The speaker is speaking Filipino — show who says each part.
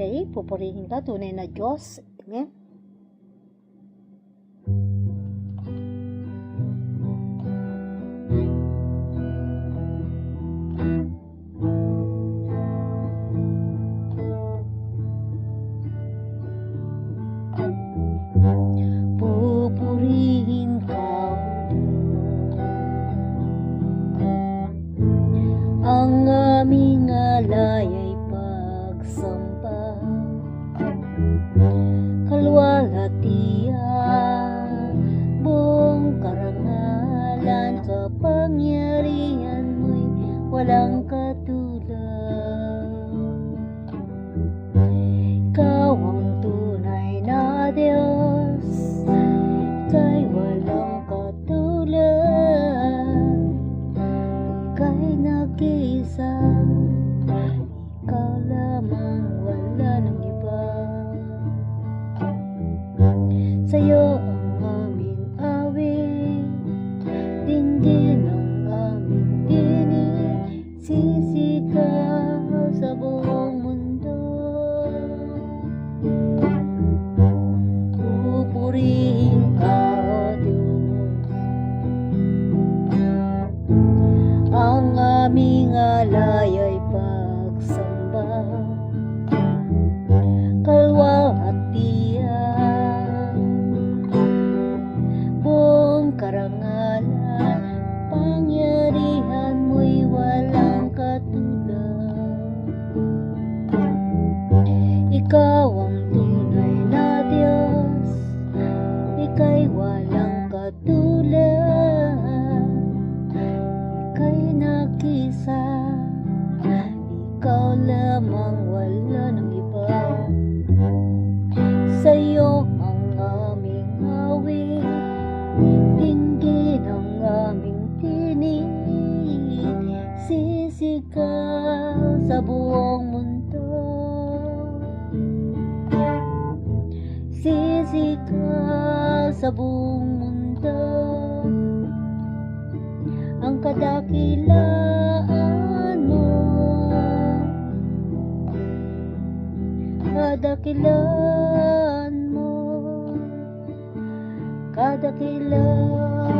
Speaker 1: Okay, pupurihin ka, tunay na Diyos. Amen. Ang aming alay walang katulad. Aming alay ay pagsamba. Kalwalhatian buong karangalan pangyarihan mo'y walang katulad. Ikaw ikaw lamang wala ng iba. Sa'yo ang aming awit Dinggin ang aming tinig Sisigaw sa buong mundo. Sisigaw sa buong mundo. Ang kadakilaan Kadakilaan mo Kadakilaan